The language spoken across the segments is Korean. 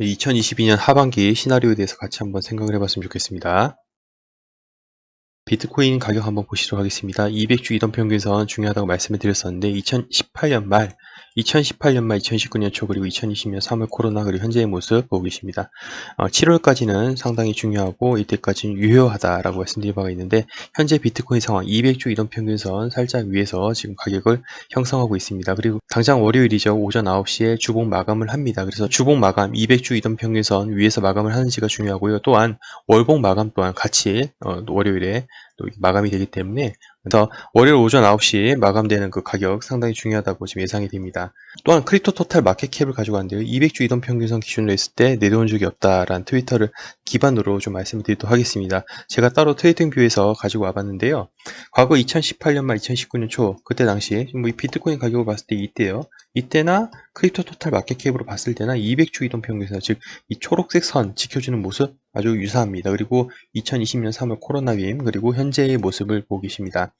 2022년 하반기 시나리오에 대해서 같이 한번 생각을 해봤으면 좋겠습니다. 비트코인 가격 한번 보시도록 하겠습니다. 200주 이동 평균선 중요하다고 말씀을 드렸었는데 2018년 말 2018년 말 2019년 초 그리고 2020년 3월 코로나 그리고 현재의 모습 보고 계십니다. 어, 7월까지는 상당히 중요하고 이때까지는 유효하다라고 말씀드린 바가 있는데 현재 비트코인 상황 200주 이동 평균선 살짝 위에서 지금 가격을 형성하고 있습니다. 그리고 당장 월요일이죠. 오전 9시에 주봉 마감을 합니다. 그래서 주봉 마감 200주 이동 평균선 위에서 마감을 하는지가 중요하고요. 또한 월봉 마감 또한 같이 어, 월요일에 또 마감이 되기 때문에 그래서 월요일 오전 9시 마감되는 그 가격 상당히 중요하다고 지금 예상이 됩니다. 또한 크립토 토탈 마켓캡을 가지고 왔는데요. 200주 이동 평균선 기준으로 했을 때 내려온 적이 없다라는 트위터를 기반으로 좀 말씀을 드리도록 하겠습니다. 제가 따로 트레이딩 뷰에서 가지고 와봤는데요. 과거 2018년 말 2019년 초 그때 당시 뭐 이 비트코인 가격을 봤을 때 이때요. 이때나 크립토 토탈 마켓캡으로 봤을 때나 200주 이동 평균선 즉 이 초록색 선 지켜주는 모습 아주 유사합니다. 그리고 2020년 3월 코로나 위임 그리고 현재의 모습을 보고 계십니다.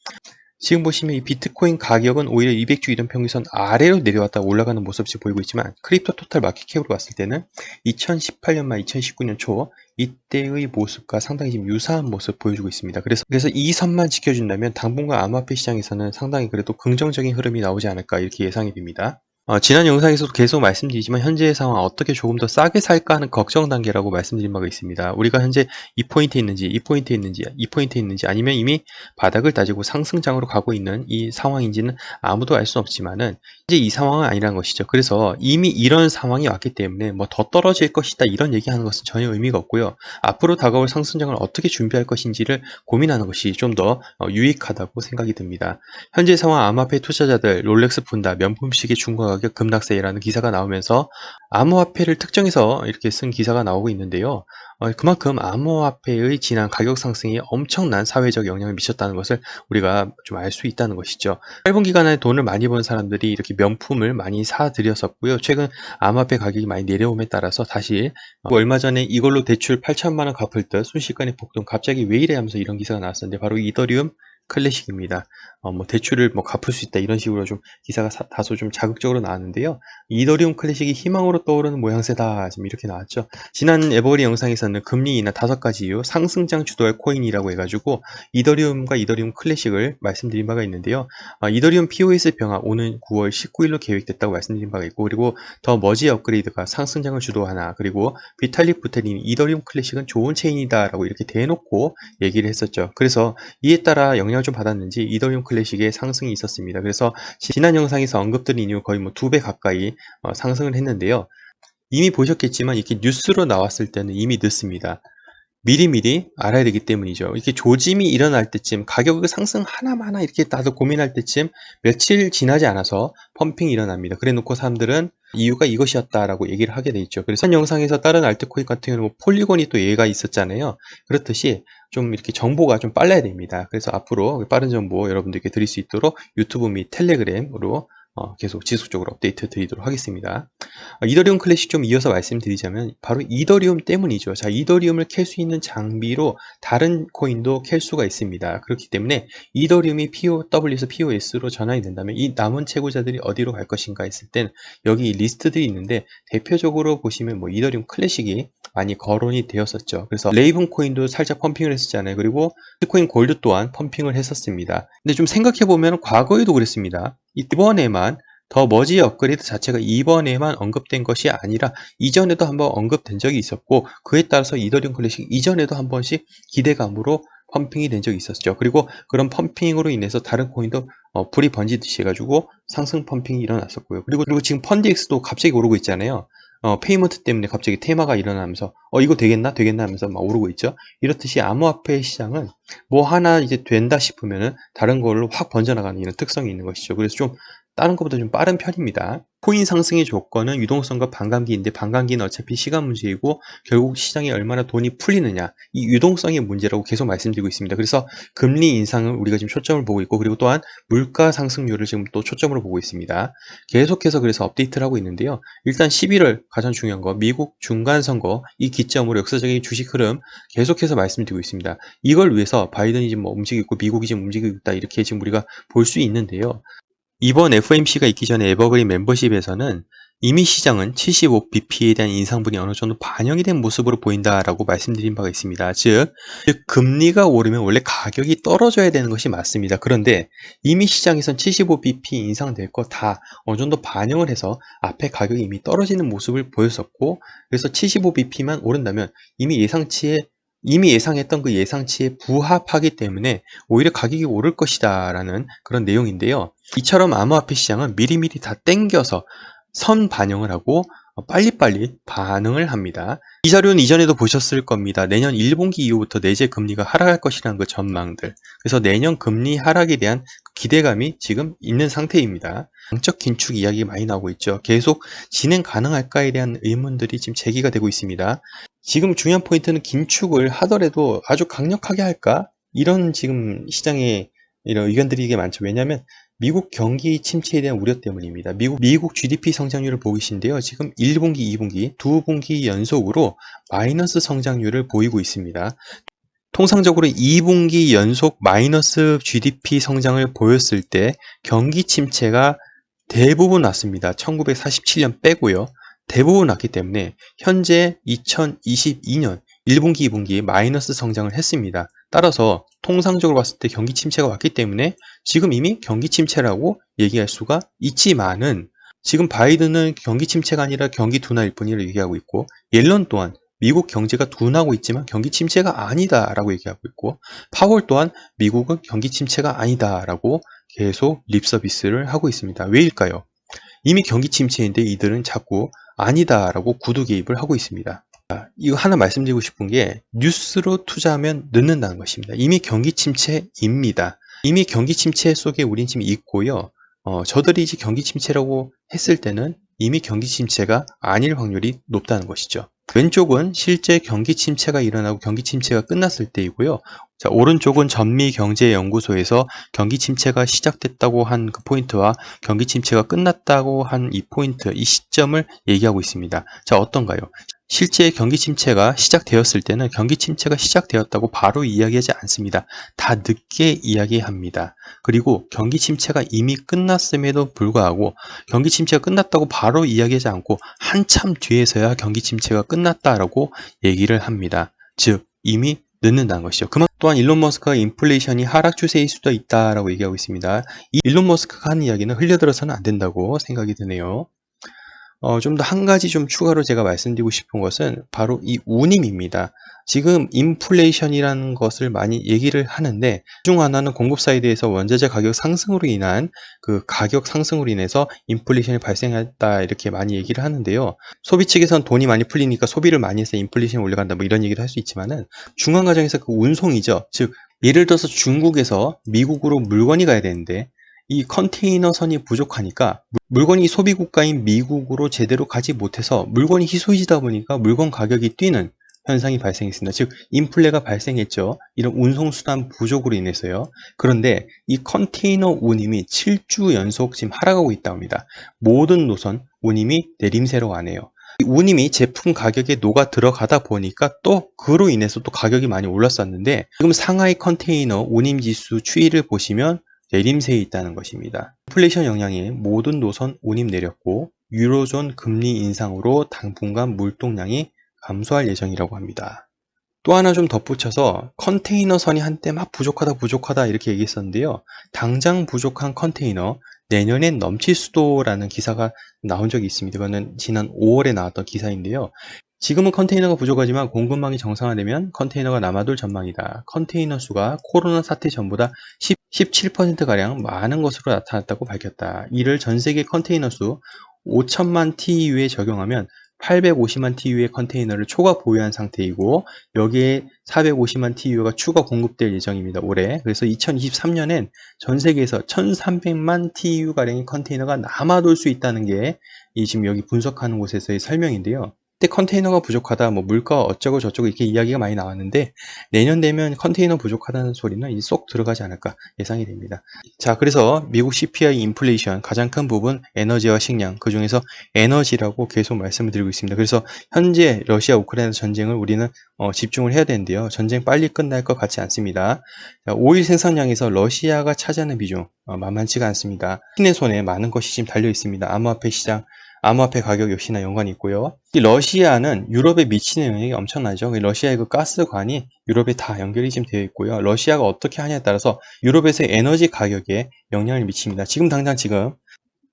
지금 보시면 이 비트코인 가격은 오히려 200주 이동 평균선 아래로 내려왔다 올라가는 모습이 보이고 있지만 크립토 토탈 마켓캡으로 봤을 때는 2018년 말 2019년 초 이때의 모습과 상당히 지금 유사한 모습 보여주고 있습니다. 그래서 그래서 이 선만 지켜준다면 당분간 암호화폐 시장에서는 상당히 그래도 긍정적인 흐름이 나오지 않을까 이렇게 예상이 됩니다. 어, 지난 영상에서도 계속 말씀드리지만 현재의 상황 어떻게 조금 더 싸게 살까 하는 걱정 단계라고 말씀드린 바가 있습니다. 우리가 현재 이 포인트에 있는지 이 포인트에 있는지 이 포인트에 있는지 아니면 이미 바닥을 따지고 상승장으로 가고 있는 이 상황인지는 아무도 알 수 없지만은 이제 이 상황은 아니라는 것이죠. 그래서 이미 이런 상황이 왔기 때문에 뭐 더 떨어질 것이다 이런 얘기하는 것은 전혀 의미가 없고요. 앞으로 다가올 상승장을 어떻게 준비할 것인지를 고민하는 것이 좀 더 유익하다고 생각이 듭니다. 현재 상황 암호화폐 투자자들 롤렉스 푼다 명품식의 중과 가격 급락세라는 기사가 나오면서 암호화폐를 특정해서 이렇게 쓴 기사가 나오고 있는데요. 어, 그만큼 암호화폐의 지난 가격 상승이 엄청난 사회적 영향을 미쳤다는 것을 우리가 좀 알 수 있다는 것이죠. 짧은 기간에 돈을 많이 번 사람들이 이렇게 명품을 많이 사들였었고요. 최근 암호화폐 가격이 많이 내려옴에 따라서 다시 어, 얼마 전에 이걸로 대출 8천만 원 갚을 듯 순식간에 폭등 갑자기 왜 이래 하면서 이런 기사가 나왔었는데 바로 이더리움 클래식입니다. 어, 뭐 대출을 뭐 갚을 수 있다 이런 식으로 좀 기사가 사, 다소 좀 자극적으로 나왔는데요. 이더리움 클래식이 희망으로 떠오르는 모양새다 지금 이렇게 나왔죠. 지난 에버리 영상에서는 금리 인하 다섯 가지 이유 상승장 주도할 코인이라고 해가지고 이더리움과 이더리움 클래식을 말씀드린 바가 있는데요. 어, 이더리움 POS 병합 오는 9월 19일로 계획됐다고 말씀드린 바가 있고 그리고 더 머지 업그레이드가 상승장을 주도하나 그리고 비탈릭 부텔린 이더리움 클래식은 좋은 체인이다라고 이렇게 대놓고 얘기를 했었죠. 그래서 이에 따라 영향 을 좀 받았는지 이더리움 클래식의 상승이 있었습니다. 그래서 지난 영상에서 언급드린 이후 거의 뭐 두 배 가까이 어, 상승을 했는데요. 이미 보셨겠지만 이렇게 뉴스로 나왔을 때는 이미 늦습니다. 미리미리 알아야 되기 때문이죠. 이렇게 조짐이 일어날 때쯤 가격의 상승 하나마나 이렇게 나도 고민할 때쯤 며칠 지나지 않아서 펌핑이 일어납니다. 그래 놓고 사람들은 이유가 이것이었다라고 얘기를 하게 돼 있죠. 그래서 한 영상에서 다른 알트코인 같은 경우는 뭐 폴리곤이 또 예가 있었잖아요. 그렇듯이 좀 이렇게 정보가 좀 빨라야 됩니다. 그래서 앞으로 빠른 정보 여러분들께 드릴 수 있도록 유튜브 및 텔레그램으로 어, 계속 지속적으로 업데이트 드리도록 하겠습니다. 어, 이더리움 클래식 좀 이어서 말씀드리자면 바로 이더리움 때문이죠. 자, 이더리움을 캘 수 있는 장비로 다른 코인도 캘 수가 있습니다. 그렇기 때문에 이더리움이 POW에서 POS로 전환이 된다면 이 남은 채굴자들이 어디로 갈 것인가 했을 땐 여기 리스트들이 있는데 대표적으로 보시면 뭐 이더리움 클래식이 많이 거론이 되었었죠. 그래서 레이븐 코인도 살짝 펌핑을 했었잖아요. 그리고 비트코인 골드 또한 펌핑을 했었습니다. 근데 좀 생각해 보면 과거에도 그랬습니다. 이번에만 더 머지 업그레이드 자체가 이번에만 언급된 것이 아니라 이전에도 한번 언급된 적이 있었고 그에 따라서 이더리움 클래식 이전에도 한 번씩 기대감으로 펌핑이 된 적이 있었죠. 그리고 그런 펌핑으로 인해서 다른 코인도 어, 불이 번지듯이 해가지고 상승 펌핑이 일어났었고요. 그리고, 그리고 지금 펀디엑스도 갑자기 오르고 있잖아요. 어, 페이먼트 때문에 갑자기 테마가 일어나면서 어 이거 되겠나 되겠나 하면서 막 오르고 있죠. 이렇듯이 암호화폐 시장은 뭐 하나 이제 된다 싶으면은 다른 걸로 확 번져나가는 이런 특성이 있는 것이죠. 그래서 좀 다른 것보다 좀 빠른 편입니다. 코인 상승의 조건은 유동성과 반감기인데 반감기는 어차피 시간 문제이고 결국 시장에 얼마나 돈이 풀리느냐 이 유동성의 문제라고 계속 말씀드리고 있습니다. 그래서 금리 인상을 우리가 지금 초점을 보고 있고 그리고 또한 물가 상승률을 지금 또 초점으로 보고 있습니다. 계속해서 그래서 업데이트를 하고 있는데요. 일단 11월 가장 중요한 거 미국 중간 선거 이 기점으로 역사적인 주식 흐름 계속해서 말씀드리고 있습니다. 이걸 위해서 바이든이 지금 뭐 움직이고 미국이 지금 움직이고 있다 이렇게 지금 우리가 볼 수 있는데요. 이번 FOMC가 있기 전에 에버그린 멤버십에서는 이미 시장은 75bp에 대한 인상분이 어느 정도 반영이 된 모습으로 보인다라고 말씀드린 바가 있습니다. 즉, 즉 금리가 오르면 원래 가격이 떨어져야 되는 것이 맞습니다. 그런데 이미 시장에선 75bp 인상될 거 다 어느 정도 반영을 해서 앞에 가격이 이미 떨어지는 모습을 보였었고 그래서 75bp만 오른다면 이미 예상치에 이미 예상했던 그 예상치에 부합하기 때문에 오히려 가격이 오를 것이다 라는 그런 내용인데요. 이처럼 암호화폐 시장은 미리미리 다 땡겨서 선 반영을 하고 빨리빨리 반응을 합니다. 이 자료는 이전에도 보셨을 겁니다. 내년 1분기 이후부터 내재 금리가 하락할 것이라는 그 전망들. 그래서 내년 금리 하락에 대한 기대감이 지금 있는 상태입니다. 양적 긴축 이야기 많이 나오고 있죠. 계속 진행 가능할까에 대한 의문들이 지금 제기가 되고 있습니다. 지금 중요한 포인트는 긴축을 하더라도 아주 강력하게 할까? 이런 지금 시장의 이런 의견들이 이게 많죠. 왜냐하면 미국 경기 침체에 대한 우려 때문입니다. 미국, 미국 GDP 성장률을 보고 계신데요. 지금 1분기, 2분기, 두 분기 연속으로 마이너스 성장률을 보이고 있습니다. 통상적으로 2분기 연속 마이너스 GDP 성장을 보였을 때 경기 침체가 대부분 났습니다. 1947년 빼고요. 대부분 났기 때문에 현재 2022년 1분기, 2분기 마이너스 성장을 했습니다. 따라서 통상적으로 봤을 때 경기 침체가 왔기 때문에 지금 이미 경기 침체라고 얘기할 수가 있지만은 지금 바이든은 경기 침체가 아니라 경기 둔화일 뿐이라고 얘기하고 있고 옐런 또한 미국 경제가 둔하고 있지만 경기 침체가 아니다라고 얘기하고 있고 파월 또한 미국은 경기 침체가 아니다라고 계속 립 서비스를 하고 있습니다. 왜일까요? 이미 경기 침체인데 이들은 자꾸 아니다라고 구두 개입을 하고 있습니다. 이거 하나 말씀드리고 싶은 게 뉴스로 투자하면 늦는다는 것입니다. 이미 경기 침체입니다. 이미 경기 침체 속에 우린 지금 있고요. 어, 저들이 이제 경기 침체라고 했을 때는 이미 경기 침체가 아닐 확률이 높다는 것이죠. 왼쪽은 실제 경기 침체가 일어나고 경기 침체가 끝났을 때이고요. 자, 오른쪽은 전미경제연구소에서 경기 침체가 시작됐다고 한 그 포인트와 경기 침체가 끝났다고 한 이 포인트, 이 시점을 얘기하고 있습니다. 자, 어떤가요? 실제 경기 침체가 시작되었을 때는 경기 침체가 시작되었다고 바로 이야기하지 않습니다. 다 늦게 이야기합니다. 그리고 경기 침체가 이미 끝났음에도 불구하고 경기 침체가 끝났다고 바로 이야기하지 않고 한참 뒤에서야 경기 침체가 끝났다라고 얘기를 합니다. 즉 이미 늦는다는 것이죠. 그만 또한 일론 머스크가 인플레이션이 하락 추세일 수도 있다라고 얘기하고 있습니다. 이 일론 머스크가 하는 이야기는 흘려들어서는 안 된다고 생각이 드네요. 어, 좀 더 한 가지 좀 추가로 제가 말씀드리고 싶은 것은 바로 이 운임입니다. 지금 인플레이션이라는 것을 많이 얘기를 하는데 그중 하나는 공급 사이드에서 원자재 가격 상승으로 인한 그 가격 상승으로 인해서 인플레이션이 발생했다 이렇게 많이 얘기를 하는데요. 소비 측에선 돈이 많이 풀리니까 소비를 많이 해서 인플레이션이 올라간다 뭐 이런 얘기를 할 수 있지만은 중간 과정에서 그 운송이죠. 즉 예를 들어서 중국에서 미국으로 물건이 가야 되는데 이 컨테이너선이 부족하니까 물건이 소비 국가인 미국으로 제대로 가지 못해서 물건이 희소해지다 보니까 물건 가격이 뛰는 현상이 발생했습니다. 즉 인플레가 발생했죠. 이런 운송수단 부족으로 인해서요. 그런데 이 컨테이너 운임이 7주 연속 지금 하락하고 있다고 합니다. 모든 노선 운임이 내림세로 가네요. 운임이 제품 가격에 녹아 들어가다 보니까 또 그로 인해서 또 가격이 많이 올랐었는데 지금 상하이 컨테이너 운임 지수 추이를 보시면 내림세에 있다는 것입니다. 인플레이션 영향이 모든 노선 운임 내렸고 유로존 금리 인상으로 당분간 물동량이 감소할 예정이라고 합니다. 또 하나 좀 덧붙여서 컨테이너 선이 한때 막 부족하다 부족하다 이렇게 얘기했었는데요. 당장 부족한 컨테이너 내년엔 넘칠 수도라는 기사가 나온 적이 있습니다. 이거는 지난 5월에 나왔던 기사인데요. 지금은 컨테이너가 부족하지만 공급망이 정상화되면 컨테이너가 남아돌 전망이다. 컨테이너 수가 코로나 사태 전보다 10, 17%가량 많은 것으로 나타났다고 밝혔다. 이를 전 세계 컨테이너 수 5천만 TEU에 적용하면 850만 TU의 컨테이너를 초과 보유한 상태이고 여기에 450만 TU가 추가 공급될 예정입니다. 올해. 그래서 2023년엔 전 세계에서 1300만 TU가량의 컨테이너가 남아돌 수 있다는 게 이 지금 여기 분석하는 곳에서의 설명인데요. 그때 컨테이너가 부족하다, 뭐 물가 어쩌고 저쩌고 이렇게 이야기가 많이 나왔는데 내년 되면 컨테이너 부족하다는 소리는 이제 쏙 들어가지 않을까 예상이 됩니다. 자, 그래서 미국 CPI 인플레이션 가장 큰 부분 에너지와 식량 그 중에서 에너지라고 계속 말씀을 드리고 있습니다. 그래서 현재 러시아 우크라이나 전쟁을 우리는 어, 집중을 해야 되는데요. 전쟁 빨리 끝날 것 같지 않습니다. 자, 오일 생산량에서 러시아가 차지하는 비중 어, 만만치가 않습니다. 신의 손에 많은 것이 지금 달려 있습니다. 암호화폐 시장 암호화폐 가격 역시나 연관이 있고요. 이 러시아는 유럽에 미치는 영향이 엄청나죠. 러시아의 그 가스관이 유럽에 다 연결이 지금 되어 있고요. 러시아가 어떻게 하냐에 따라서 유럽에서의 에너지 가격에 영향을 미칩니다. 지금 당장 지금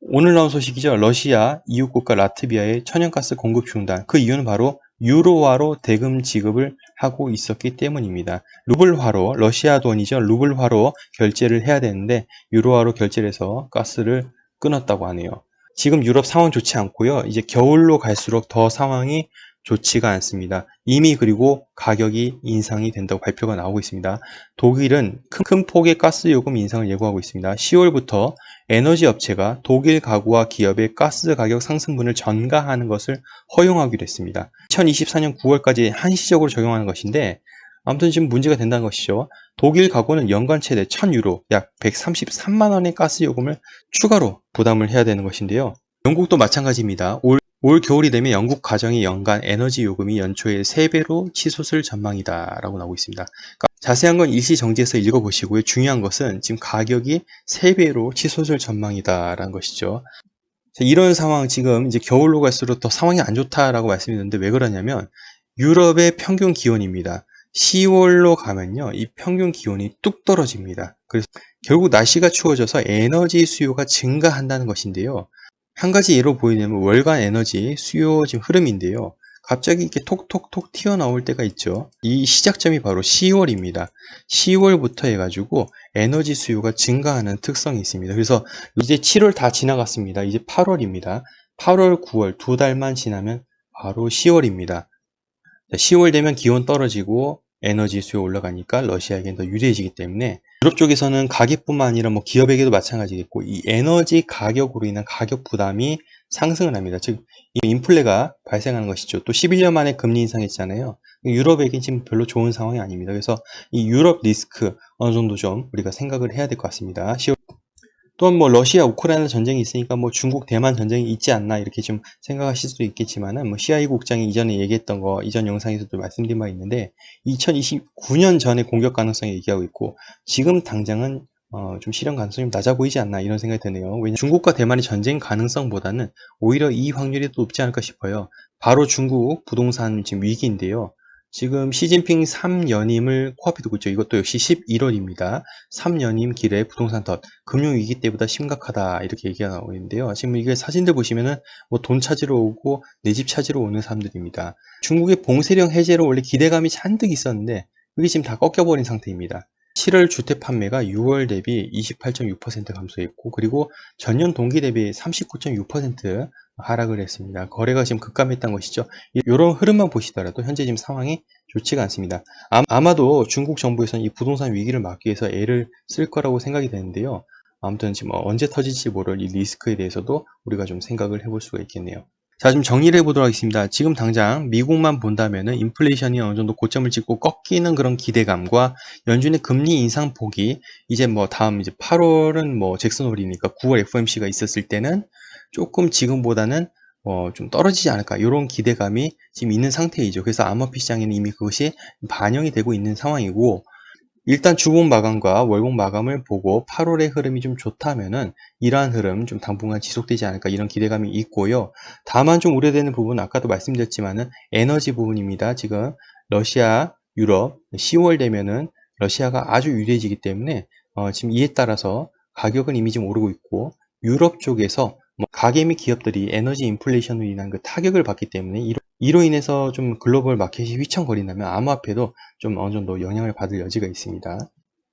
오늘 나온 소식이죠. 러시아 이웃 국가 라트비아의 천연가스 공급 중단. 그 이유는 바로 유로화로 대금 지급을 하고 있었기 때문입니다. 루블화로 러시아 돈이죠. 루블화로 결제를 해야 되는데 유로화로 결제를 해서 가스를 끊었다고 하네요. 지금 유럽 상황 좋지 않고요. 이제 겨울로 갈수록 더 상황이 좋지가 않습니다. 이미 그리고 가격이 인상이 된다고 발표가 나오고 있습니다. 독일은 큰, 큰 폭의 가스 요금 인상을 예고하고 있습니다. 10월부터 에너지 업체가 독일 가구와 기업의 가스 가격 상승분을 전가하는 것을 허용하기로 했습니다. 2024년 9월까지 한시적으로 적용하는 것인데 아무튼 지금 문제가 된다는 것이죠. 독일 가구는 연간 최대 1000유로, 약 133만 원의 가스 요금을 추가로 부담을 해야 되는 것인데요. 영국도 마찬가지입니다. 올, 올 겨울이 되면 영국 가정의 연간 에너지 요금이 연초에 3배로 치솟을 전망이다 라고 나오고 있습니다. 그러니까 자세한 건 일시 정지해서 읽어보시고요. 중요한 것은 지금 가격이 3배로 치솟을 전망이다 라는 것이죠. 자, 이런 상황 지금 이제 겨울로 갈수록 더 상황이 안 좋다라고 말씀드렸는데 왜 그러냐면 유럽의 평균 기온입니다. 10월로 가면요, 이 평균 기온이 뚝 떨어집니다. 그래서 결국 날씨가 추워져서 에너지 수요가 증가한다는 것인데요. 한 가지 예로 보이냐면 월간 에너지 수요 지금 흐름인데요. 갑자기 이렇게 톡톡톡 튀어나올 때가 있죠. 이 시작점이 바로 10월입니다. 10월부터 해가지고 에너지 수요가 증가하는 특성이 있습니다. 그래서 이제 7월 다 지나갔습니다. 이제 8월입니다. 8월, 9월 두 달만 지나면 바로 10월입니다. 10월 되면 기온 떨어지고 에너지 수요 올라가니까 러시아에겐 더 유리해지기 때문에 유럽 쪽에서는 가격뿐만 아니라 뭐 기업에게도 마찬가지겠고 이 에너지 가격으로 인한 가격 부담이 상승을 합니다. 즉 인플레가 발생하는 것이죠. 또 11년 만에 금리 인상했잖아요. 유럽에게 지금 별로 좋은 상황이 아닙니다. 그래서 이 유럽 리스크 어느 정도 좀 우리가 생각을 해야 될 것 같습니다. 10월 또한 뭐 러시아 우크라이나 전쟁이 있으니까 뭐 중국 대만 전쟁이 있지 않나 이렇게 좀 생각하실 수도 있겠지만은 뭐 CIA 국장이 이전에 얘기했던 거 이전 영상에서도 말씀드린 바 있는데 2029년 전에 공격 가능성이 얘기하고 있고 지금 당장은 어, 좀 실현 가능성이 좀 낮아 보이지 않나 이런 생각이 드네요. 왜냐하면 중국과 대만의 전쟁 가능성보다는 오히려 이 확률이 더 높지 않을까 싶어요. 바로 중국 부동산 지금 위기인데요. 지금 시진핑 3연임을 코앞에 두고 있죠. 이것도 역시 11월입니다. 3연임 길에 부동산 덫, 금융위기 때보다 심각하다 이렇게 얘기가 나오고 있는데요. 지금 이게 사진들 보시면은 뭐 돈 찾으러 오고 내 집 찾으러 오는 사람들입니다. 중국의 봉쇄령 해제로 원래 기대감이 잔뜩 있었는데 그게 지금 다 꺾여버린 상태입니다. 7월 주택 판매가 6월 대비 28.6% 감소했고 그리고 전년 동기 대비 39.6% 하락을 했습니다. 거래가 지금 급감했던 것이죠. 이런 흐름만 보시더라도 현재 지금 상황이 좋지가 않습니다. 아마도 중국 정부에서는 이 부동산 위기를 막기 위해서 애를 쓸 거라고 생각이 되는데요. 아무튼 지금 언제 터질지 모를 이 리스크에 대해서도 우리가 좀 생각을 해볼 수가 있겠네요. 자, 좀 정리를 해보도록 하겠습니다. 지금 당장 미국만 본다면은 인플레이션이 어느 정도 고점을 찍고 꺾이는 그런 기대감과 연준의 금리 인상 폭이 이제 뭐 다음 이제 8월은 뭐 잭슨 홀이니까 9월 FOMC가 있었을 때는 조금 지금보다는 어, 좀 떨어지지 않을까 이런 기대감이 지금 있는 상태이죠. 그래서 암호화폐 시장에는 이미 그것이 반영이 되고 있는 상황이고 일단 주봉 마감과 월봉 마감을 보고 8월의 흐름이 좀 좋다면은 이러한 흐름 좀 당분간 지속되지 않을까 이런 기대감이 있고요. 다만 좀 우려되는 부분은 아까도 말씀드렸지만은 에너지 부분입니다. 지금 러시아, 유럽 10월 되면은 러시아가 아주 유리해지기 때문에 어, 지금 이에 따라서 가격은 이미 좀 오르고 있고 유럽 쪽에서 뭐 가계 및 기업들이 에너지 인플레이션으로 인한 그 타격을 받기 때문에 이로, 이로 인해서 좀 글로벌 마켓이 휘청거린다면 암호화폐도 좀 어느 정도 영향을 받을 여지가 있습니다.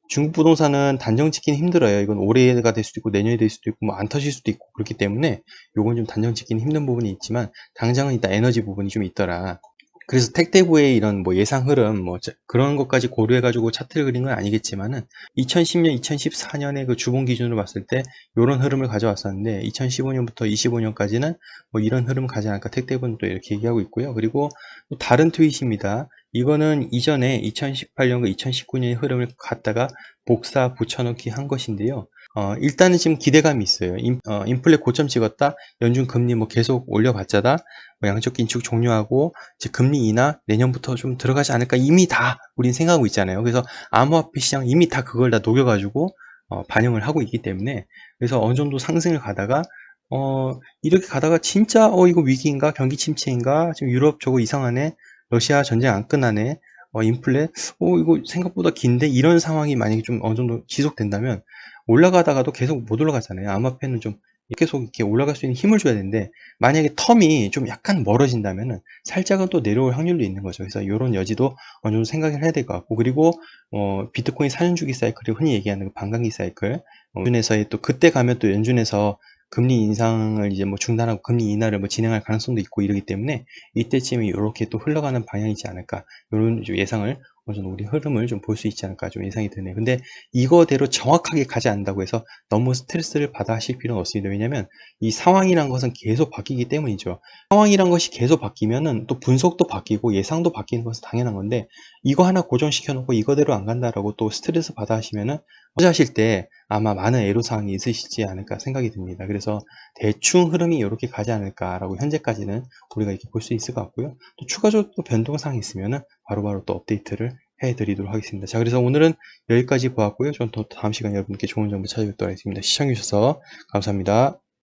중국 부동산은 단정 짓기는 힘들어요. 이건 올해가 될 수도 있고 내년이 될 수도 있고 뭐 안 터질 수도 있고 그렇기 때문에 이건 좀 단정 짓기는 힘든 부분이 있지만 당장은 일단 에너지 부분이 좀 있더라. 그래서 택대부의 이런 뭐 예상 흐름 뭐 그런 것까지 고려해 가지고 차트를 그린 건 아니겠지만은 2010년, 2014년의 그 주봉 기준으로 봤을 때 이런 흐름을 가져왔었는데 2015년부터 25년까지는 뭐 이런 흐름을 가지 않을까 택대부는 또 이렇게 얘기하고 있고요. 그리고 또 다른 트윗입니다. 이거는 이전에 2018년과 2019년의 흐름을 갖다가 복사 붙여넣기 한 것인데요. 어, 일단은 지금 기대감이 있어요. 인, 어, 인플레 고점 찍었다. 연준 금리 뭐 계속 올려봤자다. 뭐 양적 긴축 종료하고 이제 금리 인하 내년부터 좀 들어가지 않을까 이미 다 우린 생각하고 있잖아요. 그래서 암호화폐 시장 이미 다 그걸 다 녹여가지고 어, 반영을 하고 있기 때문에 그래서 어느 정도 상승을 가다가 어, 이렇게 가다가 진짜 어 이거 위기인가 경기 침체인가 지금 유럽 저거 이상하네 러시아 전쟁 안 끝나네 어 인플레 어 이거 생각보다 긴데 이런 상황이 만약에 좀 어느 정도 지속된다면 올라가다가도 계속 못 올라가잖아요. 암호화폐는 좀 계속 이렇게 올라갈 수 있는 힘을 줘야 되는데 만약에 텀이 좀 약간 멀어진다면은 살짝은 또 내려올 확률도 있는 거죠. 그래서 이런 여지도 어느 정도 생각을 해야 될 것 같고 그리고 어 비트코인 사년주기 사이클이 흔히 얘기하는 그 반감기 사이클. 어, 연준에서의 또 그때 가면 또 연준에서 금리 인상을 이제 뭐 중단하고 금리 인하를 뭐 진행할 가능성도 있고 이러기 때문에 이때쯤에 이렇게 또 흘러가는 방향이지 않을까. 이런 좀 예상을 어느 우리 흐름을 좀 볼 수 있지 않을까 좀 예상이 드네요. 근데 이거대로 정확하게 가지 않는다고 해서 너무 스트레스를 받아 하실 필요는 없습니다. 왜냐면 이 상황이란 것은 계속 바뀌기 때문이죠. 상황이란 것이 계속 바뀌면은 또 분석도 바뀌고 예상도 바뀌는 것은 당연한 건데 이거 하나 고정시켜 놓고 이거대로 안 간다라고 또 스트레스 받아 하시면은 투자하실 때 아마 많은 애로사항이 있으시지 않을까 생각이 듭니다. 그래서 대충 흐름이 이렇게 가지 않을까라고 현재까지는 우리가 이렇게 볼 수 있을 것 같고요. 또 추가적으로 또 변동사항이 있으면은 바로바로 또 업데이트를 해드리도록 하겠습니다. 자, 그래서 오늘은 여기까지 보았고요. 저는 또 다음 시간에 여러분께 좋은 정보 찾아뵙도록 하겠습니다. 시청해주셔서 감사합니다.